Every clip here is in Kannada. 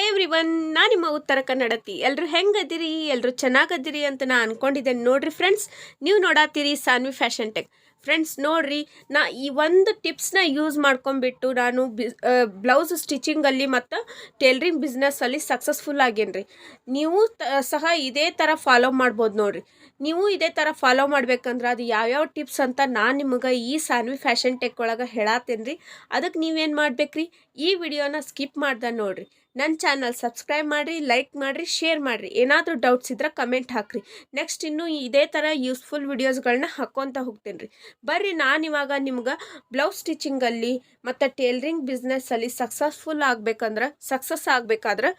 ಹೇ ಎವ್ರಿ ಒನ್ ನಾ ನಿಮ್ಮ ಉತ್ತರ ಕನ್ನಡತಿ. ಎಲ್ಲರೂ ಹೆಂಗದಿರಿ? ಎಲ್ಲರೂ ಚೆನ್ನಾಗದಿರಿ ಅಂತ ನಾ ಅನ್ಕೊಂಡಿದ್ದೇನೆ ನೋಡ್ರಿ ಫ್ರೆಂಡ್ಸ್ ನೀವು ನೋಡಾತೀರಿ ಸಾನ್ವಿ ಫ್ಯಾಷನ್ ಟೆಕ್ ಫ್ರೆಂಡ್ಸ್ ನೋಡ್ರಿ, ನಾ ಈ ಒಂದು ಟಿಪ್ಸ್ನ ಯೂಸ್ ಮಾಡ್ಕೊಂಬಿಟ್ಟು ನಾನು ಬಿ ಬ್ಲೌಸ್ ಸ್ಟಿಚಿಂಗಲ್ಲಿ ಮತ್ತು ಟೇಲ್ರಿಂಗ್ ಬಿಸ್ನೆಸ್ಸಲ್ಲಿ ಸಕ್ಸಸ್ಫುಲ್ ಆಗೇನ್ರಿ. ನೀವು ಸಹ ಇದೇ ಥರ ಫಾಲೋ ಮಾಡ್ಬೋದು ನೋಡ್ರಿ. ನೀವು ಇದೇ ಥರ ಫಾಲೋ ಮಾಡ್ಬೇಕಂದ್ರೆ ಅದು ಯಾವ್ಯಾವ ಟಿಪ್ಸ್ ಅಂತ ನಾನು ನಿಮಗೆ ಈ ಸಾನ್ವಿ ಫ್ಯಾಷನ್ ಟೆಕ್ ಒಳಗೆ ಹೇಳತ್ತೇನೆ ರೀ ಅದಕ್ಕೆ ನೀವೇನು ಮಾಡ್ಬೇಕ್ರಿ? ಈ ವಿಡಿಯೋನ ಸ್ಕಿಪ್ ಮಾಡ್ದೆ ನೋಡ್ರಿ. ನನ್ನ ಚಾನಲ್ ಸಬ್ಸ್ಕ್ರೈಬ್ ಮಾಡಿರಿ, ಲೈಕ್ ಮಾಡಿರಿ, ಶೇರ್ ಮಾಡಿರಿ. ಏನಾದರೂ ಡೌಟ್ಸ್ ಇದ್ರೆ ಕಮೆಂಟ್ ಹಾಕ್ರಿ. ನೆಕ್ಸ್ಟ್ ಇನ್ನೂ ಇದೇ ಥರ ಯೂಸ್ಫುಲ್ ವಿಡಿಯೋಸ್ಗಳನ್ನ ಹಾಕ್ಕೊತ ಹೋಗ್ತೀನಿ ರೀ ಬರ್ರಿ ಇವಾಗ ನಿಮ್ಗೆ ಬ್ಲೌಸ್ ಸ್ಟಿಚಿಂಗಲ್ಲಿ ಮತ್ತು ಟೇಲ್ರಿಂಗ್ ಬಿಸ್ನೆಸ್ಸಲ್ಲಿ ಸಕ್ಸಸ್ಫುಲ್ ಆಗಬೇಕಂದ್ರೆ ಸಕ್ಸಸ್ ಆಗಬೇಕಾದ್ರೆ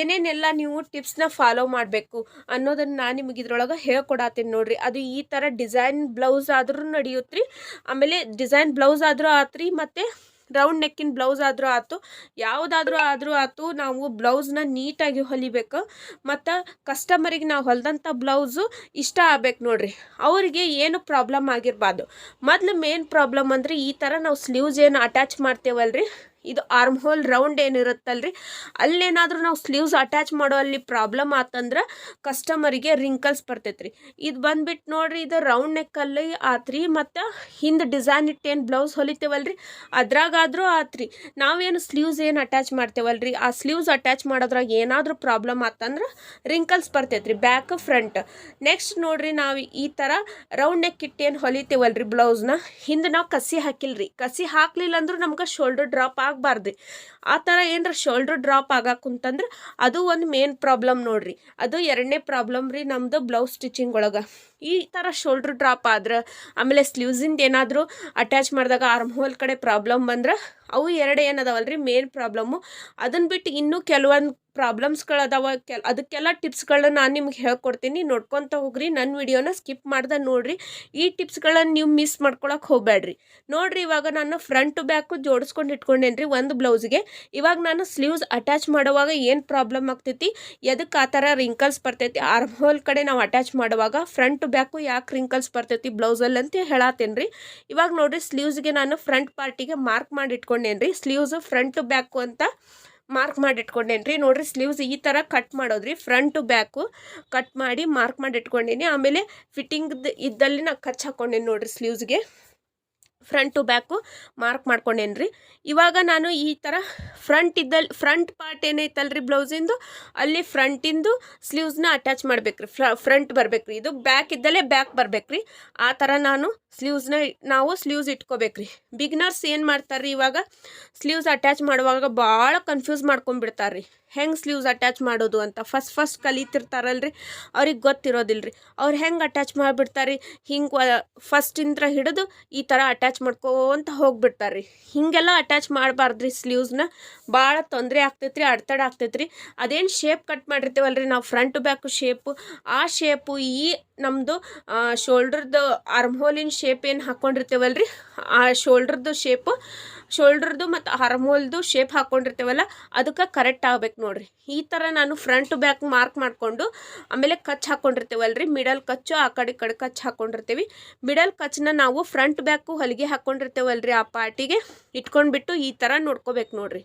ಏನೇನೆಲ್ಲ ನೀವು ಟಿಪ್ಸ್ನ ಫಾಲೋ ಮಾಡಬೇಕು ಅನ್ನೋದನ್ನು ನಾನು ನಿಮಗೆ ಇದ್ರೊಳಗೆ ಹೇಳ್ಕೊಡತ್ತೀನಿ ನೋಡಿರಿ. ಅದು ಈ ಥರ ಡಿಸೈನ್ ಬ್ಲೌಸ್ ಆದರೂ ನಡೆಯುತ್ತೆ ರೀ ಆಮೇಲೆ ಡಿಸೈನ್ ಬ್ಲೌಸ್ ಆದರೂ ಆತ್ರಿ, ಮತ್ತು ರೌಂಡ್ ನೆಕ್ಕಿನ ಬ್ಲೌಸ್ ಆದರೂ ಆಯ್ತು ಯಾವುದಾದ್ರೂ ಆದರೂ ಆಯ್ತು ನಾವು ಬ್ಲೌಸ್ನ ನೀಟಾಗಿ ಹೊಲಿಬೇಕು. ಮತ್ತು ಕಸ್ಟಮರಿಗೆ ನಾವು ಹೊಲಿದಂಥ ಬ್ಲೌಸು ಇಷ್ಟ ಆಗ್ಬೇಕು ನೋಡ್ರಿ. ಅವರಿಗೆ ಏನು ಪ್ರಾಬ್ಲಮ್ ಆಗಿರಬಾರ್ದು. ಮೊದಲು ಮೇನ್ ಪ್ರಾಬ್ಲಮ್ ಅಂದರೆ ಈ ಥರ ನಾವು ಸ್ಲೀವ್ಸ್ ಏನು ಅಟ್ಯಾಚ್ ಮಾಡ್ತೇವಲ್ರಿ? ಇದು ಆರ್ಮ್ ಹೋಲ್ ರೌಂಡ್ ಏನಿರುತ್ತಲ್ರಿ? ಅಲ್ಲೇನಾದರೂ ನಾವು ಸ್ಲೀವ್ಸ್ ಅಟ್ಯಾಚ್ ಮಾಡೋ ಅಲ್ಲಿ ಪ್ರಾಬ್ಲಮ್ ಆತಂದ್ರೆ ಕಸ್ಟಮರಿಗೆ ರಿಂಕಲ್ಸ್ ಬರ್ತೈತ್ರಿ. ಇದು ಬಂದ್ಬಿಟ್ಟು ನೋಡ್ರಿ, ಇದು ರೌಂಡ್ ನೆಕ್ಕಲ್ಲಿ ಆತ್ರಿ, ಮತ್ತು ಹಿಂದೆ ಡಿಸೈನ್ ಇಟ್ಟೇನು ಬ್ಲೌಸ್ ಹೊಲಿತೇವಲ್ರಿ? ಅದ್ರಾಗಾದರೂ ಆತ್ರಿ. ನಾವೇನು ಸ್ಲೀವ್ಸ್ ಏನು ಅಟ್ಯಾಚ್ ಮಾಡ್ತೇವಲ್ರಿ? ಆ ಸ್ಲೀವ್ಸ್ ಅಟ್ಯಾಚ್ ಮಾಡೋದ್ರಾಗ ಏನಾದರೂ ಪ್ರಾಬ್ಲಮ್ ಆತಂದ್ರೆ ರಿಂಕಲ್ಸ್ ಬರ್ತೈತ್ರಿ ಬ್ಯಾಕ್ ಫ್ರಂಟ್ ನೆಕ್ಸ್ಟ್ ನೋಡ್ರಿ, ನಾವು ಈ ಥರ ರೌಂಡ್ ನೆಕ್ ಇಟ್ಟೇನು ಹೊಲಿತೇವಲ್ರಿ ಬ್ಲೌಸ್ನ ಹಿಂದೆ ನಾವು ಕಸಿ ಹಾಕಿಲ್ರಿ. ಕಸಿ ಹಾಕ್ಲಿಲ್ಲ ಅಂದ್ರೂ ನಮ್ಗೆ ಶೋಲ್ಡರ್ ಡ್ರಾಪ್ ಆಗಬಾರ್ದು. ಆ ಥರ ಏನರ ಶೋಲ್ಡ್ರ್ ಡ್ರಾಪ್ ಆಗಾಕುಂತಂದ್ರೆ ಅದು ಒಂದು ಮೇನ್ ಪ್ರಾಬ್ಲಮ್ ನೋಡ್ರಿ. ಅದು ಎರಡನೇ ಪ್ರಾಬ್ಲಮ್ ರೀ ನಮ್ಮದು ಬ್ಲೌಸ್ ಸ್ಟಿಚಿಂಗ್ ಒಳಗೆ. ಈ ಥರ ಶೋಲ್ಡ್ರ್ ಡ್ರಾಪ್ ಆದ್ರೆ, ಆಮೇಲೆ ಸ್ಲೀವ್ಸಿಂದ ಏನಾದರೂ ಅಟ್ಯಾಚ್ ಮಾಡಿದಾಗ ಆರ್ಮ್ ಹೋಲ್ ಕಡೆ ಪ್ರಾಬ್ಲಮ್ ಬಂದ್ರೆ, ಅವು ಎರಡು ರೀ ಮೇನ್ ಪ್ರಾಬ್ಲಮ್ಮು ಅದನ್ನು ಬಿಟ್ಟು ಇನ್ನೂ ಕೆಲವೊಂದು ಪ್ರಾಬ್ಲಮ್ಸ್ಗಳದಾವ ಕೆಲ, ಅದಕ್ಕೆಲ್ಲ ಟಿಪ್ಸ್ಗಳನ್ನ ನಾನು ನಿಮ್ಗೆ ಹೇಳ್ಕೊಡ್ತೀನಿ. ನೋಡ್ಕೊತ ಹೋಗ್ರಿ. ನನ್ನ ವಿಡಿಯೋನ ಸ್ಕಿಪ್ ಮಾಡ್ದೆ ನೋಡ್ರಿ. ಈ ಟಿಪ್ಸ್ಗಳನ್ನ ನೀವು ಮಿಸ್ ಮಾಡ್ಕೊಳಕ್ಕೆ ಹೋಗಬೇಡ್ರಿ ನೋಡ್ರಿ, ಇವಾಗ ನಾನು ಫ್ರಂಟ್ ಟು ಬ್ಯಾಕು ಜೋಡಿಸ್ಕೊಂಡು ಇಟ್ಕೊಂಡೇನಿ ರೀ ಒಂದು ಬ್ಲೌಸ್ಗೆ. ಇವಾಗ ನಾನು ಸ್ಲೀವ್ಸ್ ಅಟ್ಯಾಚ್ ಮಾಡುವಾಗ ಏನು ಪ್ರಾಬ್ಲಮ್ ಆಗ್ತೈತಿ? ಎದಕ್ಕೆ ಆ ಥರ ರಿಂಕಲ್ಸ್ ಬರ್ತೈತಿ? ಆರ್ಮ್ ಹೋಲ್ ಕಡೆ ನಾವು ಅಟ್ಯಾಚ್ ಮಾಡುವಾಗ ಫ್ರಂಟ್ ಟು ಬ್ಯಾಕು ಯಾಕೆ ರಿಂಕಲ್ಸ್ ಬರ್ತೈತಿ ಬ್ಲೌಸಲ್ಲಿ ಅಂತ ಹೇಳತ್ತೇನೆ ರೀ ಇವಾಗ ನೋಡ್ರಿ ಸ್ಲೀವ್ಸ್ಗೆ ನಾನು ಫ್ರಂಟ್ ಪಾರ್ಟಿಗೆ ಮಾರ್ಕ್ ಮಾಡಿ ಇಟ್ಕೊಂಡೇನಿ ರೀ ಸ್ಲೀವ್ಸ್ ಫ್ರಂಟ್ ಟು ಬ್ಯಾಕು ಅಂತ ಮಾರ್ಕ್ ಮಾಡಿ ಇಟ್ಕೊಂಡೇನ್ರಿ ನೋಡ್ರಿ ಸ್ಲೀವ್ಸ್ ಈ ಥರ ಕಟ್ ಮಾಡೋದ್ರಿ ಫ್ರಂಟ್ ಬ್ಯಾಕು ಕಟ್ ಮಾಡಿ ಮಾರ್ಕ್ ಮಾಡಿ ಇಟ್ಕೊಂಡೇನಿ ಆಮೇಲೆ ಫಿಟ್ಟಿಂಗ್ದು ಇದ್ದಲ್ಲಿ ನಾ ಕಚ್ ಹಾಕ್ಕೊಂಡೇನಿ ನೋಡ್ರಿ ಸ್ಲೀವ್ಸ್ಗೆ ಫ್ರಂಟ್ ಟು ಬ್ಯಾಕು ಮಾರ್ಕ್ ಮಾಡ್ಕೊಂಡೇನಿ ರೀ ಇವಾಗ ನಾನು ಈ ಥರ ಫ್ರಂಟ್ ಇದ್ದಲ್ಲಿ ಫ್ರಂಟ್ ಪಾರ್ಟ್ ಏನೈತಲ್ರಿ ಬ್ಲೌಸಿಂದು ಅಲ್ಲಿ ಫ್ರಂಟಿಂದು ಸ್ಲೀವ್ಸ್ನ ಅಟ್ಯಾಚ್ ಮಾಡ್ಬೇಕು ರೀ ಫ್ರಂಟ್ ಬರ್ಬೇಕು ರೀ ಇದು ಬ್ಯಾಕ್ ಇದ್ದಲ್ಲೇ ಬ್ಯಾಕ್ ಬರ್ಬೇಕು ರೀ ಆ ಥರ ನಾನು ಸ್ಲೀವ್ಸ್ನ ನಾವು ಸ್ಲೀವ್ಸ್ ಇಟ್ಕೋಬೇಕ್ರಿ. ಬಿಗ್ನರ್ಸ್ ಏನು ಮಾಡ್ತಾರೆ ರೀ ಇವಾಗ? ಸ್ಲೀವ್ಸ್ ಅಟ್ಯಾಚ್ ಮಾಡುವಾಗ ಭಾಳ ಕನ್ಫ್ಯೂಸ್ ಮಾಡ್ಕೊಂಡ್ಬಿಡ್ತಾರೆ ರೀ ಹೆಂಗೆ ಸ್ಲೀವ್ಸ್ ಅಟ್ಯಾಚ್ ಮಾಡೋದು ಅಂತ ಫಸ್ಟ್ ಫಸ್ಟ್ ಕಲಿತಿರ್ತಾರಲ್ರಿ? ಅವ್ರಿಗೆ ಗೊತ್ತಿರೋದಿಲ್ಲ ರೀ ಅವ್ರು ಹೆಂಗೆ ಅಟ್ಯಾಚ್ ಮಾಡಿಬಿಡ್ತಾರೆ? ರೀ ಹಿಂಗೆ ಫಸ್ಟಿಂತ್ರ ಹಿಡಿದು ಈ ಥರ ಅಟ್ಯಾಚ್ ಮಾಡ್ಕೋತ ಹೋಗ್ಬಿಡ್ತಾರೆ ರೀ ಹೀಗೆಲ್ಲ ಅಟ್ಯಾಚ್ ಮಾಡಬಾರ್ದು ರೀ ಸ್ಲೀವ್ಸ್ನ ಭಾಳ ತೊಂದರೆ ಆಗ್ತೈತೆ ರೀ ಅಡ್ತಡ ಆಗ್ತೈತೆ ರೀ ಅದೇನು ಶೇಪ್ ಕಟ್ ಮಾಡಿರ್ತೀವಲ್ರಿ ನಾವು ಫ್ರಂಟ್ ಬ್ಯಾಕು ಶೇಪು ಆ ಶೇಪು ಈ ನಮ್ಮದು ಶೋಲ್ಡ್ರದ್ದು ಆರ್ಮ್ ಹೋಲಿನ ಶೇಪ್ ಏನು ಹಾಕ್ಕೊಂಡಿರ್ತೇವಲ್ರಿ ಆ ಶೋಲ್ಡ್ರದ್ದು ಶೇಪು ಶೋಲ್ಡ್ರದ್ದು ಮತ್ತು ಹಾರ್ಮೋಲ್ದು ಶೇಪ್ ಹಾಕ್ಕೊಂಡಿರ್ತೇವಲ್ಲ ಅದಕ್ಕೆ ಕರೆಕ್ಟ್ ಆಗ್ಬೇಕು ನೋಡ್ರಿ. ಈ ಥರ ನಾನು ಫ್ರಂಟ್ ಬ್ಯಾಕ್ ಮಾರ್ಕ್ ಮಾಡಿಕೊಂಡು, ಆಮೇಲೆ ಕಚ್ ಹಾಕ್ಕೊಂಡಿರ್ತೇವಲ್ರಿ ಮಿಡಲ್ ಕಚ್ಚು, ಆ ಕಡೆ ಕಡೆ ಕಚ್ ಹಾಕ್ಕೊಂಡಿರ್ತೀವಿ ಮಿಡಲ್ ಕಚ್ನ ನಾವು ಫ್ರಂಟ್ ಬ್ಯಾಕು ಹೊಲಿಗೆ ಹಾಕ್ಕೊಂಡಿರ್ತೇವಲ್ರಿ ಆ ಪಾರ್ಟಿಗೆ. ಇಟ್ಕೊಂಡ್ಬಿಟ್ಟು ಈ ಥರ ನೋಡ್ಕೋಬೇಕು ನೋಡ್ರಿ.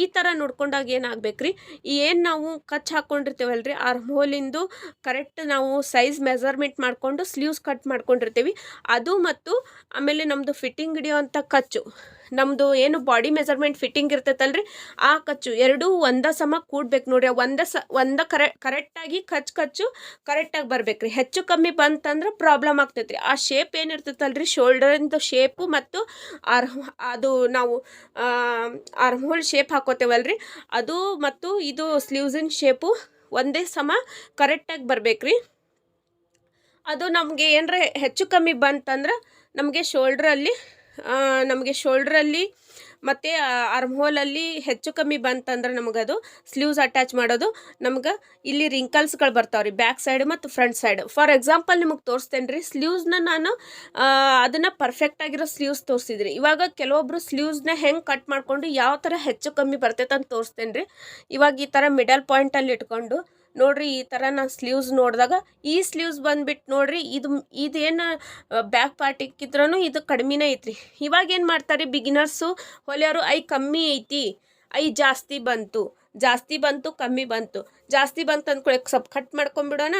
ಈ ಥರ ನೋಡ್ಕೊಂಡಾಗ ಏನಾಗಬೇಕು ರೀ ಏನು ನಾವು ಕಚ್ ಹಾಕ್ಕೊಂಡಿರ್ತೇವಲ್ರಿ ಆ ಹೋಲಿಂದು ಕರೆಕ್ಟ್ ನಾವು ಸೈಜ್ ಮೆಜರ್ಮೆಂಟ್ ಮಾಡಿಕೊಂಡು ಸ್ಲೀವ್ಸ್ ಕಟ್ ಮಾಡ್ಕೊಂಡಿರ್ತೀವಿ. ಅದು ಮತ್ತು ಆಮೇಲೆ ನಮ್ಮದು ಫಿಟ್ಟಿಂಗ್ ಹಿಡಿಯೋವಂಥ ಕಚ್ಚು. ನಮ್ಮದು ಏನು ಬಾಡಿ ಮೆಜರ್ಮೆಂಟ್ ಫಿಟ್ಟಿಂಗ್ ಇರ್ತೈತಲ್ರಿ? ಆ ಕಚ್ಚು ಎರಡೂ ಒಂದ ಸಮ ಕೂಡ್ಬೇಕು ನೋಡ್ರಿ. ಒಂದ ಸ, ಒಂದ ಕರೆ, ಕರೆಕ್ಟಾಗಿ ಖರ್ಚು ಕಚ್ಚು ಕರೆಕ್ಟಾಗಿ ಬರ್ಬೇಕು ರೀ ಹೆಚ್ಚು ಕಮ್ಮಿ ಬಂತಂದ್ರೆ ಪ್ರಾಬ್ಲಮ್ ಆಗ್ತೈತೆ ರೀ ಆ ಶೇಪ್ ಏನಿರ್ತೈತಲ್ರಿ ಶೋಲ್ಡರಿಂದು ಶೇಪು ಮತ್ತು ಆರ್ ಅದು ನಾವು ಆರ್ಮೋಲ್ ಶೇಪ್ ಹಾಕೋತೇವಲ್ರಿ. ಅದು ಮತ್ತು ಇದು ಸ್ಲೀವ್ಸಿನ ಶೇಪು ಒಂದೇ ಸಮ ಕರೆಕ್ಟಾಗಿ ಬರ್ಬೇಕು ರೀ ಅದು ನಮಗೆ ಏನರ ಹೆಚ್ಚು ಕಮ್ಮಿ ಬಂತಂದ್ರೆ ನಮಗೆ ಶೋಲ್ಡ್ರಲ್ಲಿ ನಮಗೆ ಶೋಲ್ಡ್ರಲ್ಲಿ ಮತ್ತು ಆರ್ಮ್ ಹೋಲಲ್ಲಿ ಹೆಚ್ಚು ಕಮ್ಮಿ ಬಂತಂದ್ರೆ ನಮಗದು ಸ್ಲೀವ್ಸ್ ಅಟ್ಯಾಚ್ ಮಾಡೋದು. ನಮ್ಗೆ ಇಲ್ಲಿ ರಿಂಕಲ್ಸ್ಗಳು ಬರ್ತಾವೆ ರೀ ಬ್ಯಾಕ್ ಸೈಡ್ ಮತ್ತು ಫ್ರಂಟ್ ಸೈಡ್ ಫಾರ್ ಎಕ್ಸಾಂಪಲ್ ನಿಮಗೆ ತೋರಿಸ್ತೇನೆ ರೀ ಸ್ಲೀವ್ಸ್ನ ನಾನು ಅದನ್ನು ಪರ್ಫೆಕ್ಟಾಗಿರೋ ಸ್ಲೀವ್ಸ್ ತೋರಿಸಿದ್ರಿ. ಇವಾಗ ಕೆಲವೊಬ್ಬರು ಸ್ಲೀವ್ಸ್ನ ಹೆಂಗೆ ಕಟ್ ಮಾಡಿಕೊಂಡು ಯಾವ ಥರ ಹೆಚ್ಚು ಕಮ್ಮಿ ಬರ್ತೈತೆ ಅಂತ ತೋರಿಸ್ತೇನೆ ರೀ ಇವಾಗ ಈ ಥರ ಮಿಡಲ್ ಪಾಯಿಂಟಲ್ಲಿ ಇಟ್ಕೊಂಡು ನೋಡ್ರಿ ಈ ಥರ ನಾನು ಸ್ಲೀವ್ಸ್ ನೋಡಿದಾಗ, ಈ ಸ್ಲೀವ್ಸ್ ಬಂದ್ಬಿಟ್ಟು ನೋಡ್ರಿ ಇದು, ಇದೇನು ಬ್ಯಾಕ್ ಪಾರ್ಟಿಕ್ಕಿದ್ರೂ ಇದು ಕಡಿಮೆನೇ ಐತ್ರಿ. ಇವಾಗ ಏನು ಮಾಡ್ತಾರೆ ಬಿಗಿನರ್ಸು ಹೊಲಿಯೋರು, ಐ, ಕಮ್ಮಿ ಐತಿ. ಐ, ಜಾಸ್ತಿ ಬಂತು. ಜಾಸ್ತಿ ಬಂತು, ಕಮ್ಮಿ ಬಂತು. ಜಾಸ್ತಿ ಬಂತು ಅಂದ್ಕೊಳ್ಳಿ ಸ್ವಲ್ಪ ಕಟ್ ಮಾಡ್ಕೊಂಬಿಡೋಣ.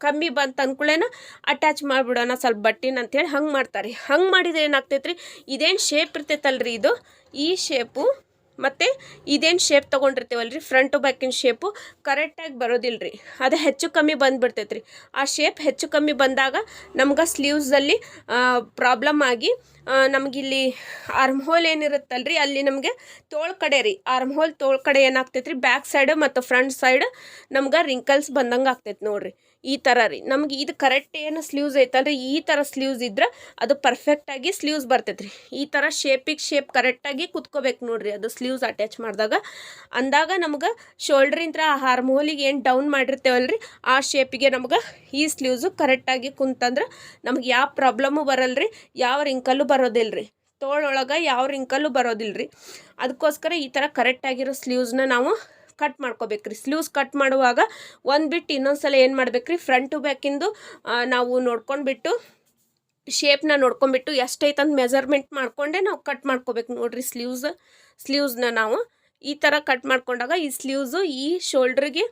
ಕಮ್ಮಿ ಬಂತು ಅಂದ್ಕೊಳ್ಳೇನ ಅಟ್ಯಾಚ್ ಮಾಡಿಬಿಡೋಣ ಸ್ವಲ್ಪ ಬಟ್ಟಿನ ಅಂತೇಳಿ ಹಂಗೆ ಮಾಡ್ತಾರೆ. ಹಂಗೆ ಮಾಡಿದ್ರೆ ಏನಾಗ್ತೈತ್ರಿ? ಇದೇನು ಶೇಪ್ ಇರ್ತೈತಲ್ರಿ ಇದು? ಈ ಶೇಪು ಮತ್ತು ಇದೇನು ಶೇಪ್ ತೊಗೊಂಡಿರ್ತೀವಲ್ರಿ? ಫ್ರಂಟು ಬ್ಯಾಕಿನ ಶೇಪು ಕರೆಕ್ಟಾಗಿ ಬರೋದಿಲ್ಲ ರೀ ಅದು ಹೆಚ್ಚು ಕಮ್ಮಿ ಬಂದುಬಿಡ್ತೈತೆ ರೀ ಆ ಶೇಪ್ ಹೆಚ್ಚು ಕಮ್ಮಿ ಬಂದಾಗ ನಮ್ಗೆ ಸ್ಲೀವ್ಸಲ್ಲಿ ಪ್ರಾಬ್ಲಮ್ ಆಗಿ ನಮಗಿಲ್ಲಿ ಆರ್ಮ್ ಹೋಲ್ ರೀ ಅಲ್ಲಿ ನಮಗೆ ತೋಳು ಕಡೆ ರೀ. ಆರ್ಮ್ ಹೋಲ್ ತೋಳು ಕಡೆ ಏನಾಗ್ತೈತೆ ರೀ ಬ್ಯಾಕ್ ಸೈಡ್ ಮತ್ತು ಫ್ರಂಟ್ ಸೈಡ್ ನಮ್ಗೆ ರಿಂಕಲ್ಸ್ ಬಂದಂಗೆ ಆಗ್ತೈತೆ ನೋಡ್ರಿ. ಈ ಥರ ರೀ. ನಮ್ಗೆ ಇದು ಕರೆಕ್ಟ್ ಏನು ಸ್ಲೀವ್ಸ್ ಐತಲ್ರಿ? ಈ ಥರ ಸ್ಲೀವ್ಸ್ ಇದ್ರೆ ಅದು ಪರ್ಫೆಕ್ಟಾಗಿ ಸ್ಲೀವ್ಸ್ ಬರ್ತೈತೆ ರೀ ಈ ಥರ ಶೇಪಿಗೆ ಶೇಪ್ ಕರೆಕ್ಟಾಗಿ ಕುತ್ಕೋಬೇಕು ನೋಡ್ರಿ ಅದು ಸ್ಲೀವ್ಸ್ ಅಟ್ಯಾಚ್ ಮಾಡಿದಾಗ. ಅಂದಾಗ ನಮ್ಗೆ ಶೋಲ್ಡ್ರಿಂತ್ರ ಆ ಹಾರ್ಮೋಲಿಗೆ ಏನು ಡೌನ್ ಮಾಡಿರ್ತೇವಲ್ರಿ, ಆ ಶೇಪಿಗೆ ನಮ್ಗೆ ಈ ಸ್ಲೀವ್ಸು ಕರೆಕ್ಟಾಗಿ ಕುಂತಂದ್ರೆ ನಮ್ಗೆ ಯಾವ ಪ್ರಾಬ್ಲಮ್ಮು ಬರಲ್ರಿ, ಯಾವ ರಿಂಕಲ್ಲು ಬರೋದಿಲ್ಲ ರೀ ತೋಳೊಳಗೆ ಯಾವ ರಿಂಕಲ್ಲು ಬರೋದಿಲ್ಲ ರೀ ಅದಕ್ಕೋಸ್ಕರ ಈ ಥರ ಕರೆಕ್ಟಾಗಿರೋ ಸ್ಲೀವ್ಸ್ನ ನಾವು ಕಟ್ ಮಾಡ್ಕೋಬೇಕ್ರಿ. ಸ್ಲೀವ್ಸ್ ಕಟ್ ಮಾಡುವಾಗ ಒಂದು ಬಿಟ್ಟು ಇನ್ನೊಂದು ಸಲ ಏನು ಮಾಡ್ಬೇಕ್ರಿ? ಫ್ರಂಟ್ ಟು ಬ್ಯಾಕಿಂದು ನಾವು ನೋಡ್ಕೊಂಡ್ಬಿಟ್ಟು ಶೇಪ್ನ ನೋಡ್ಕೊಂಬಿಟ್ಟು ಎಷ್ಟೈತೆ ಅಂತ ಮೆಜರ್ಮೆಂಟ್ ಮಾಡಿಕೊಂಡೇ ನಾವು ಕಟ್ ಮಾಡ್ಕೋಬೇಕು ನೋಡಿರಿ ಸ್ಲೀವ್ಸ್ ಸ್ಲೀವ್ಸ್ನ ನಾವು. ಈ ಥರ ಕಟ್ ಮಾಡ್ಕೊಂಡಾಗ ಈ ಸ್ಲೀವ್ಸು ಈ ಶೋಲ್ಡ್ರಿಗೆ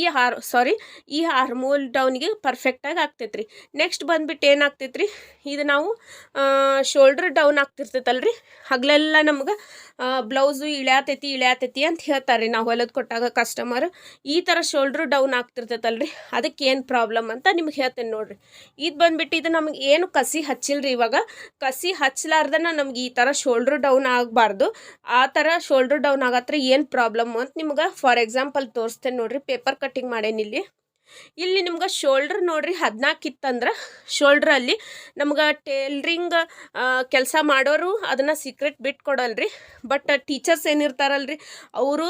ಈ ಹಾರ್ ಸಾರಿ ಈ ಹಾರ್ಮೋಲ್ ಡೌನಿಗೆ ಪರ್ಫೆಕ್ಟಾಗಿ ಆಗ್ತೈತ್ರಿ. ನೆಕ್ಸ್ಟ್ ಬಂದ್ಬಿಟ್ಟು ಏನಾಗ್ತೈತ್ರಿ ಇದು ನಾವು ಶೋಲ್ಡ್ರ್ ಡೌನ್ ಆಗ್ತಿರ್ತೈತಲ್ರಿ? ಹಗಲೆಲ್ಲ ನಮ್ಗೆ ಬ್ಲೌಸು ಇಳ್ಯಾತೈತಿ ಇಳ್ಯಾತೈತಿ ಅಂತ ಹೇಳ್ತಾರೆ ರೀ ನಾವು ಹೊಲದ ಕೊಟ್ಟಾಗ ಕಸ್ಟಮರ್ ಈ ಥರ ಶೋಲ್ಡ್ರ್ ಡೌನ್ ಆಗ್ತಿರ್ತೈತಲ್ಲ ರೀ ಅದಕ್ಕೆ ಏನು ಪ್ರಾಬ್ಲಮ್ ಅಂತ ನಿಮ್ಗೆ ಹೇಳ್ತೇನೆ ನೋಡಿರಿ. ಇದು ಬಂದ್ಬಿಟ್ಟು ಇದು ನಮ್ಗೆ ಏನು ಕಸಿ ಹಚ್ಚಿಲ್ಲ ರೀ ಇವಾಗ. ಕಸಿ ಹಚ್ಚಲಾರ್ದನ ನಮ್ಗೆ ಈ ಥರ ಶೋಲ್ಡ್ರ್ ಡೌನ್ ಆಗಬಾರ್ದು. ಆ ಥರ ಶೋಲ್ಡ್ರ್ ಡೌನ್ ಆಗತ್ರ ಏನು ಪ್ರಾಬ್ಲಮ್ ಅಂತ ನಿಮ್ಗೆ ಫಾರ್ ಎಕ್ಸಾಂಪಲ್ ತೋರಿಸ್ತೇನೆ ನೋಡಿರಿ. ಪೇಪರ್ ಕಟ್ಟಿಂಗ್ ಮಾಡೇನಿ ಇಲ್ಲಿ ನಿಮ್ಗೆ ಶೋಲ್ಡ್ರ್ ನೋಡ್ರಿ ಹದಿನಾಲ್ಕು ಇತ್ತಂದ್ರೆ ಶೋಲ್ಡ್ರಲ್ಲಿ ನಮ್ಗೆ ಟೇಲ್ರಿಂಗ್ ಕೆಲಸ ಮಾಡೋರು ಅದನ್ನು ಸೀಕ್ರೆಟ್ ಬಿಟ್ಟು ಕೊಡಲ್ರಿ. ಬಟ್ ಟೀಚರ್ಸ್ ಏನಿರ್ತಾರಲ್ರಿ ಅವರು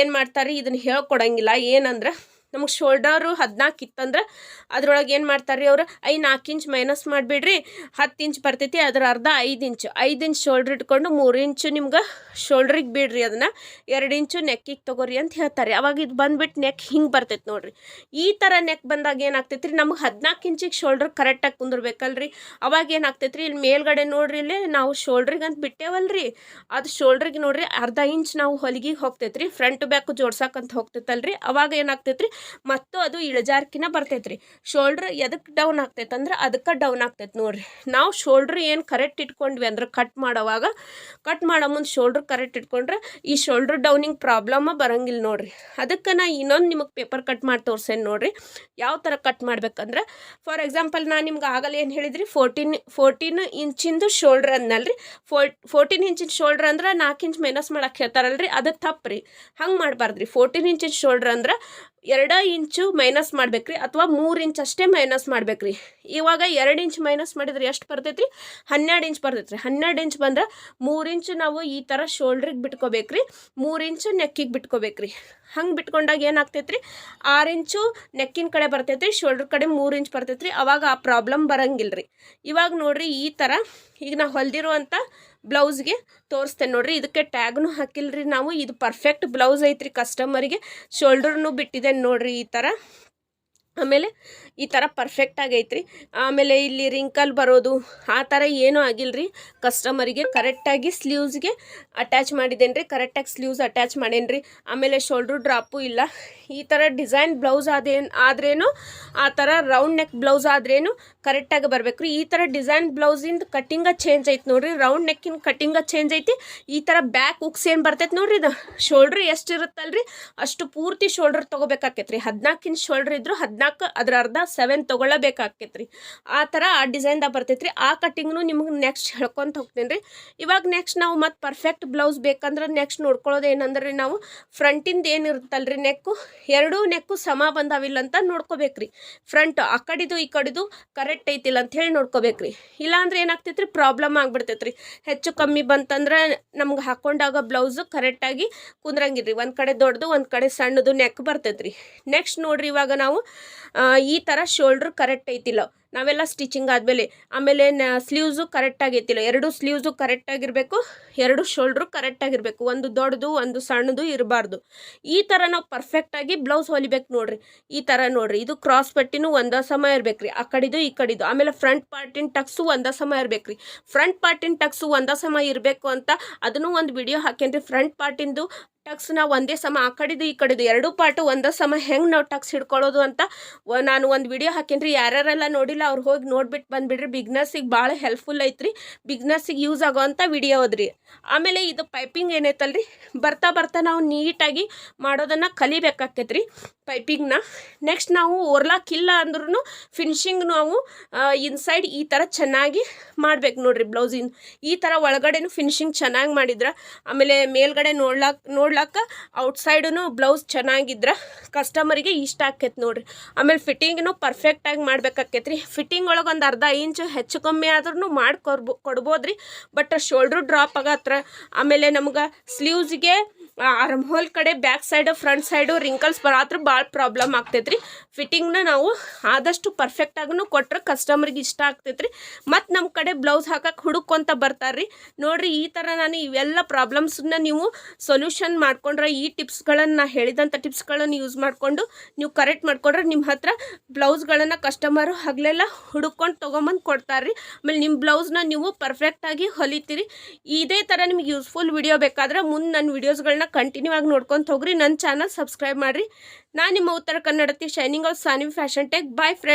ಏನು ಮಾಡ್ತಾರೆ, ಇದನ್ನು ಹೇಳ್ಕೊಡಂಗಿಲ್ಲ. ಏನಂದ್ರೆ ನಮಗೆ ಶೋಲ್ಡರು ಹದಿನಾಲ್ಕು ಇತ್ತಂದ್ರೆ ಅದ್ರೊಳಗೆ ಏನು ಮಾಡ್ತಾರೆ ರೀ ಅವರು? ಐ ನಾಲ್ಕು ಇಂಚ್ ಮೈನಸ್ ಮಾಡಿಬಿಡ್ರಿ, ಹತ್ತು ಇಂಚ್ ಬರ್ತೈತಿ, ಅದ್ರ ಅರ್ಧ ಐದು ಇಂಚು. ಐದು ಇಂಚ್ ಶೋಲ್ಡ್ರ್ ಇಟ್ಕೊಂಡು ಮೂರು ಇಂಚು ನಿಮ್ಗೆ ಶೋಲ್ಡ್ರಿಗೆ ಬಿಡ್ರಿ ಅದನ್ನು ಎರಡು ಇಂಚು ನೆಕ್ಕಿಗೆ ತೊಗೋರಿ ಅಂತ ಹೇಳ್ತಾರೆ. ಅವಾಗ ಇದು ಬಂದ್ಬಿಟ್ಟು ನೆಕ್ ಹಿಂಗೆ ಬರ್ತೈತೆ ನೋಡ್ರಿ. ಈ ಥರ ನೆಕ್ ಬಂದಾಗ ಏನಾಗ್ತೈತೆ ರೀ ನಮ್ಗೆ ಹದಿನಾಲ್ಕು ಇಂಚಿಗೆ ಶೋಲ್ಡ್ರ್ ಕರೆಕ್ಟಾಗಿ ಕುಂದಿರ್ಬೇಕಲ್ರಿ. ಅವಾಗ ಏನಾಗ್ತೈತೆ ರೀ ಇಲ್ಲಿ ಮೇಲ್ಗಡೆ ನೋಡ್ರಿ ಇಲ್ಲಿ ನಾವು ಶೋಲ್ಡ್ರಿಗೆ ಅಂತ ಬಿಟ್ಟೇವಲ್ರಿ. ಅದು ಶೋಲ್ಡ್ರಿಗೆ ನೋಡ್ರಿ ಅರ್ಧ ಇಂಚ್ ನಾವು ಹೊಲಿಗೆ ಹೋಗ್ತೈತೆ ರೀ ಫ್ರಂಟ್ ಬ್ಯಾಕ್ ಜೋಡ್ಸಕ್ಕಂತ ಹೋಗ್ತೈತಲ್ರಿ. ಅವಾಗ ಏನಾಗ್ತೈತೆ ರೀ ಮತ್ತು ಅದು ಇಳಜಾರ್ಕಿನ ಬರ್ತೈತೆ ರೀ ಶೋಲ್ಡ್ರ್ ಎದಕ್ಕೆ ಡೌನ್ ಆಗ್ತೈತೆ ಅಂದ್ರೆ ಅದಕ್ಕೆ ಡೌನ್ ಆಗ್ತೈತೆ ನೋಡ್ರಿ. ನಾವು ಶೋಲ್ಡ್ರ್ ಏನು ಕರೆಕ್ಟ್ ಇಟ್ಕೊಂಡ್ವಿ ಅಂದ್ರೆ ಕಟ್ ಮಾಡೋವಾಗ ಕಟ್ ಮಾಡೋ ಮುಂದೆ ಶೋಲ್ಡ್ರ್ ಕರೆಕ್ಟ್ ಇಟ್ಕೊಂಡ್ರೆ ಈ ಶೋಲ್ಡ್ರ್ ಡೌನಿಂಗ್ ಪ್ರಾಬ್ಲಮ್ ಬರಂಗಿಲ್ಲ ನೋಡ್ರಿ. ಅದಕ್ಕೆ ನಾ ಇನ್ನೊಂದು ನಿಮಗೆ ಪೇಪರ್ ಕಟ್ ಮಾಡಿ ತೋರ್ಸೇನೆ ನೋಡ್ರಿ. ಯಾವ ಥರ ಕಟ್ ಮಾಡ್ಬೇಕಂದ್ರೆ ಫಾರ್ ಎಕ್ಸಾಂಪಲ್ ನಾನು ನಿಮ್ಗೆ ಆಗಲ್ಲ ಏನು ಹೇಳಿದ್ರಿ ಫೋರ್ಟೀನ್ ಫೋರ್ಟೀನ್ ಇಂಚಿಂದು ಶೋಲ್ಡ್ರ್ ಅಂದಲ್ರಿ ಫೋರ್ ಫೋರ್ಟೀನ್ ಇಂಚಿನ ಶೋಲ್ಡ್ರ್ ಅಂದ್ರೆ ನಾಲ್ಕು ಇಂಚ್ ಮೈನಸ್ ಮಾಡಕ್ಕೆ ಹೇಳ್ತಾರಲ್ರಿ, ಅದು ತಪ್ಪು ರೀ ಹಂಗೆ ಮಾಡಬಾರ್ದ್ರಿ. ಫೋರ್ಟೀನ್ ಇಂಚಿನ ಶೋಲ್ಡ್ರ್ ಅಂದ್ರೆ ಎರಡ ಇಂಚು ಮೈನಸ್ ಮಾಡ್ಬೇಕ್ರಿ ಅಥವಾ ಮೂರು ಇಂಚ್ ಅಷ್ಟೇ ಮೈನಸ್ ಮಾಡ್ಬೇಕ್ರಿ. ಇವಾಗ ಎರಡು ಇಂಚ್ ಮೈನಸ್ ಮಾಡಿದ್ರೆ ಎಷ್ಟು ಬರ್ತೈತ್ರಿ? ಹನ್ನೆರಡು ಇಂಚ್ ಬರ್ತೈತ್ರಿ. ಹನ್ನೆರಡು ಇಂಚ್ ಬಂದ್ರೆ ಮೂರು ಇಂಚು ನಾವು ಈ ಥರ ಶೋಲ್ಡ್ರಿಗೆ ಬಿಟ್ಕೋಬೇಕ್ರಿ. ಮೂರು ಇಂಚು ನೆಕ್ಕಿಗೆ ಬಿಟ್ಕೋಬೇಕ್ರಿ. ಹಂಗೆ ಬಿಟ್ಕೊಂಡಾಗ ಏನಾಗ್ತೈತ್ರಿ? ಆರು ಇಂಚು ನೆಕ್ಕಿನ ಕಡೆ ಬರ್ತೈತ್ರಿ ಶೋಲ್ಡ್ರ್ ಕಡೆ ಮೂರು ಇಂಚ್ ಬರ್ತೈತ್ರಿ. ಅವಾಗ ಆ ಪ್ರಾಬ್ಲಮ್ ಬರಂಗಿಲ್ಲ ರೀ ಇವಾಗ ನೋಡ್ರಿ ಈ ಥರ ಈಗ ನಾವು ಹೊಲ್ದಿರುವಂಥ ಬ್ಲೌಸ್ಗೆ ತೋರಿಸ್ತೇನೆ ನೋಡಿರಿ. ಇದಕ್ಕೆ ಟ್ಯಾಗ್ನು ರೀ ನಾವು. ಇದು ಪರ್ಫೆಕ್ಟ್ ಬ್ಲೌಸ್ ಐತ್ರಿ ಕಸ್ಟಮರಿಗೆ ಶೋಲ್ಡ್ರನ್ನು ಬಿಟ್ಟಿದ್ದೇನೆ ನೋಡಿರಿ ಈ ಥರ ಆಮೇಲೆ ಈ ಥರ ಪರ್ಫೆಕ್ಟ್ ಆಗೈತ್ರಿ. ಆಮೇಲೆ ಇಲ್ಲಿ ರಿಂಕಲ್ ಬರೋದು, ಆ ಥರ ಏನೂ ಆಗಿಲ್ಲ ರೀ ಕಸ್ಟಮರಿಗೆ ಕರೆಕ್ಟಾಗಿ ಸ್ಲೀವ್ಸ್ಗೆ ಅಟ್ಯಾಚ್ ಮಾಡಿದ್ದೇನೆ ರೀ ಕರೆಕ್ಟಾಗಿ ಸ್ಲೀವ್ಸ್ ಅಟ್ಯಾಚ್ ಮಾಡೇನಿ ರೀ ಆಮೇಲೆ ಶೋಲ್ಡ್ರು ಡ್ರಾಪು ಇಲ್ಲ. ಈ ಥರ ಡಿಸೈನ್ ಬ್ಲೌಸ್ ಆದೇನು, ಆದ್ರೇನು, ಆ ಥರ ರೌಂಡ್ ನೆಕ್ ಬ್ಲೌಸ್ ಆದ್ರೇನು ಕರೆಕ್ಟಾಗಿ ಬರಬೇಕು ರೀ ಈ ಥರ ಡಿಸೈನ್ ಬ್ಲೌಸಿಂದ ಕಟ್ಟಿಂಗ ಚೇಂಜ್ ಐತೆ ನೋಡ್ರಿ. ರೌಂಡ್ ನೆಕ್ಕಿನ ಕಟ್ಟಿಂಗ ಚೇಂಜ್ ಐತಿ. ಈ ಥರ ಬ್ಯಾಕ್ ಉಕ್ಸ್ ಏನು ಬರ್ತೈತೆ ನೋಡ್ರಿ ಇದು? ಶೋಲ್ಡ್ರ್ ಎಷ್ಟು ಇರುತ್ತಲ್ರಿ? ಅಷ್ಟು ಪೂರ್ತಿ ಶೋಲ್ಡ್ರ್ ತೊಗೋಬೇಕಾಕೈತೆ ರೀ ಹದಿನಾಲ್ಕು ಇಂಚ್ ಶೋಲ್ಡ್ರ್ ಇದ್ರು ಹದಿನಾಲ್ಕು ಅದ್ರ ಅರ್ಧ ಸೆವೆನ್ ತೊಗೊಳ್ಳಬೇಕಾಕೈತೆ ರೀ ಆ ಥರ ಆ ಡಿಸೈನ್ದಾಗ ಬರ್ತೈತ್ರಿ. ರೀ ಆ ಕಟ್ಟಿಂಗ್ನು ನಿಮ್ಗೆ ನೆಕ್ಸ್ಟ್ ಹೇಳ್ಕೊತ ಹೋಗ್ತೇನೆ ರೀ ಇವಾಗ ನೆಕ್ಸ್ಟ್ ನಾವು ಮತ್ತು ಪರ್ಫೆಕ್ಟ್ ಬ್ಲೌಸ್ ಬೇಕಂದ್ರೆ ನೆಕ್ಸ್ಟ್ ನೋಡ್ಕೊಳ್ಳೋದು ಏನಂದ್ರೆ ರೀ ನಾವು ಫ್ರಂಟಿಂದ ಏನು ರೀ ನೆಕ್ಕು ಎರಡೂ ನೆಕ್ಕು ಸಮ ಬಂದಾವಿಲ್ಲ ಅಂತ ನೋಡ್ಕೋಬೇಕ್ರಿ. ಫ್ರಂಟ್ ಆ ಕಡಿದು ಈ ಕಡಿದು ಕರೆಕ್ಟ್ ಐತಿಲ್ಲ ಅಂತ ಹೇಳಿ ನೋಡ್ಕೋಬೇಕ್ರಿ. ಇಲ್ಲಾಂದ್ರೆ ಏನಾಗ್ತೈತೆ ರೀ ಪ್ರಾಬ್ಲಮ್ ಆಗ್ಬಿಡ್ತೈತೆ ರೀ ಹೆಚ್ಚು ಕಮ್ಮಿ ಬಂತಂದ್ರೆ ನಮ್ಗೆ ಹಾಕೊಂಡಾಗ ಬ್ಲೌಸು ಕರೆಕ್ಟಾಗಿ ಕುಂದ್ರಂಗಿಲ್ಲ ರೀ ಒಂದು ಕಡೆ ದೊಡ್ಡದು, ಒಂದು ಕಡೆ ಸಣ್ಣದು ನೆಕ್ ಬರ್ತೈತ್ರಿ. ರೀ ನೆಕ್ಸ್ಟ್ ನೋಡ್ರಿ ಇವಾಗ ನಾವು ಈ ಥರ ಶೋಲ್ಡ್ರ್ ಕರೆಕ್ಟ್ ಐತಿಲ್ಲ. ನಾವೆಲ್ಲ ಸ್ಟಿಚಿಂಗ್ ಆದಮೇಲೆ, ಆಮೇಲೆ ನ ಸ್ಲೀವ್ಸು ಕರೆಕ್ಟಾಗಿ ಐತಿಲ್ಲ ಎರಡು ಸ್ಲೀವ್ಸು ಕರೆಕ್ಟಾಗಿರಬೇಕು ಎರಡು ಶೋಲ್ಡ್ರು ಕರೆಕ್ಟಾಗಿರಬೇಕು ಒಂದು ದೊಡ್ಡದು, ಒಂದು ಸಣ್ಣದು ಇರಬಾರ್ದು. ಈ ಥರ ನಾವು ಪರ್ಫೆಕ್ಟಾಗಿ ಬ್ಲೌಸ್ ಹೊಲಿಬೇಕು ನೋಡ್ರಿ. ಈ ಥರ ನೋಡ್ರಿ. ಇದು ಕ್ರಾಸ್ ಪಟ್ಟಿನೂ ಒಂದೇ ಸಮ ಇರ್ಬೇಕು ರೀ ಆ ಕಡಿದು, ಈ ಕಡಿದು. ಆಮೇಲೆ ಫ್ರಂಟ್ ಪಾರ್ಟಿನ ಟಕ್ಸು ಒಂದೇ ಸಮ ಇರಬೇಕು ಫ್ರಂಟ್ ಪಾರ್ಟಿನ ಟಕ್ಸು ಒಂದೇ ಸಮ ಇರಬೇಕು ಅಂತ ಅದನ್ನು ಒಂದು ವಿಡಿಯೋ ಹಾಕೇನ್ರಿ. ಫ್ರಂಟ್ ಪಾರ್ಟಿಂದು ಟಕ್ಸ್ನ ಒಂದೇ ಸಮ, ಆ ಕಡೆದು ಈ ಕಡೆದು ಎರಡೂ ಪಾರ್ಟು ಒಂದೇ ಸಮ, ಹೆಂಗೆ ನಾವು ಟಕ್ಸ್ ಹಿಡ್ಕೊಳ್ಳೋದು ಅಂತ ನಾನು ಒಂದು ವಿಡಿಯೋ ಹಾಕಿನ್ರಿ. ಯಾರ್ಯಾರೆಲ್ಲ ನೋಡಿಲ್ಲ ಅವ್ರು ಹೋಗಿ ನೋಡ್ಬಿಟ್ಟು ಬಂದುಬಿಡ್ರಿ. ಬಿಗ್ನರ್ಸಿಗೆ ಭಾಳ ಹೆಲ್ಪ್ಫುಲ್ ಐತ್ರಿ. ಬಿಗ್ನರ್ಸಿಗೆ ಯೂಸ್ ಆಗೋವಂಥ ವಿಡಿಯೋ ಅದ್ರಿ. ಆಮೇಲೆ ಇದು ಪೈಪಿಂಗ್ ಏನೈತಲ್ರಿ? ಬರ್ತಾ ಬರ್ತಾ ನಾವು ನೀಟಾಗಿ ಮಾಡೋದನ್ನು ಕಲಿಬೇಕಾಕೈತ್ರಿ ಪೈಪಿಂಗ್ನ ನೆಕ್ಸ್ಟ್ ನಾವು ಓರ್ಲಾಕಿಲ್ಲ ಅಂದ್ರೂ ಫಿನಿಶಿಂಗ್ ನಾವು ಇನ್ಸೈಡ್ ಈ ಥರ ಚೆನ್ನಾಗಿ ಮಾಡ್ಬೇಕು ನೋಡ್ರಿ ಬ್ಲೌಸಿನ ಈ ಥರ ಒಳಗಡೆನೂ ಫಿನಿಶಿಂಗ್ ಚೆನ್ನಾಗಿ ಮಾಡಿದ್ರೆ, ಆಮೇಲೆ ಮೇಲ್ಗಡೆ ನೋಡ್ಲಾಕ್ ನೋಡ್ಲಾಕ ಔಟ್ಸೈಡೂ ಬ್ಲೌಸ್ ಚೆನ್ನಾಗಿದ್ರೆ ಕಸ್ಟಮರಿಗೆ ಇಷ್ಟ ಆಕೈತೆ ನೋಡ್ರಿ. ಆಮೇಲೆ ಫಿಟ್ಟಿಂಗ್ನು ಪರ್ಫೆಕ್ಟಾಗಿ ಮಾಡ್ಬೇಕಾಕೈತ್ರಿ ಫಿಟ್ಟಿಂಗ್ ಒಳಗೆ ಒಂದು ಅರ್ಧ ಇಂಚು ಹೆಚ್ಚು ಕಮ್ಮಿ ಆದ್ರೂ ಮಾಡಿ ಕೊಡ್ಬೋದು ಬಟ್ ಶೋಲ್ಡ್ರು ಡ್ರಾಪ್ ಆಗತ್ರ. ಆಮೇಲೆ ನಮ್ಗೆ ಸ್ಲೀವ್ಸ್ಗೆ ಆರ್ಮ್ ಹೋಲ್ ಕಡೆ back side front side wrinkles ಬರಾತ್ರ ಭಾಳ ಪ್ರಾಬ್ಲಮ್ ಆಗ್ತೈತ್ರಿ. ಫಿಟ್ಟಿಂಗ್ನ ನಾವು ಆದಷ್ಟು ಪರ್ಫೆಕ್ಟಾಗೂ ಕೊಟ್ಟರೆ ಕಸ್ಟಮರ್ಗೆ ಇಷ್ಟ ಆಗ್ತೈತ್ರಿ. ಮತ್ತು ನಮ್ಮ ಕಡೆ ಬ್ಲೌಸ್ ಹಾಕಕ್ಕೆ ಹುಡುಕೊಂತ ಬರ್ತಾರ್ರಿ. ನೋಡಿರಿ ಈ ಥರ ನಾನು ಇವೆಲ್ಲ ಪ್ರಾಬ್ಲಮ್ಸನ್ನ ನೀವು ಸೊಲ್ಯೂಷನ್ ಮಾಡ್ಕೊಂಡ್ರೆ ಈ ಟಿಪ್ಸ್ಗಳನ್ನು ನಾ ಹೇಳಿದಂಥ ಟಿಪ್ಸ್ಗಳನ್ನು ಯೂಸ್ ಮಾಡಿಕೊಂಡು ನೀವು ಕರೆಕ್ಟ್ ಮಾಡ್ಕೊಂಡ್ರೆ ನಿಮ್ಮ ಹತ್ರ ಬ್ಲೌಸ್ಗಳನ್ನು ಕಸ್ಟಮರು ಹಗಲೆಲ್ಲ ಹುಡುಕೊಂಡು ತೊಗೊಂಬಂದು ಕೊಡ್ತಾರ್ರಿ. ಆಮೇಲೆ ನಿಮ್ಮ ಬ್ಲೌಸ್ನ ನೀವು ಪರ್ಫೆಕ್ಟಾಗಿ ಹೊಲಿತೀರಿ. ಇದೇ ಥರ ನಿಮ್ಗೆ ಯೂಸ್ಫುಲ್ ವಿಡಿಯೋ ಬೇಕಾದ್ರೆ ಮುಂದೆ ನನ್ನ ವೀಡಿಯೋಸ್ಗಳನ್ನ ಕಂಟಿನ್ಯೂ ಆಗಿ ನೋಡ್ಕೊಂತ ಹೋಗ್ರಿ. ನನ್ನ ಚಾನಲ್ ಸಬ್ಸ್ಕ್ರೈಬ್ ಮಾಡಿರಿ. ನಾನು ನಿಮ್ಮ ಉತ್ತರ ಕನ್ನಡತಿ shining of Sanvi fashion tech boyfriend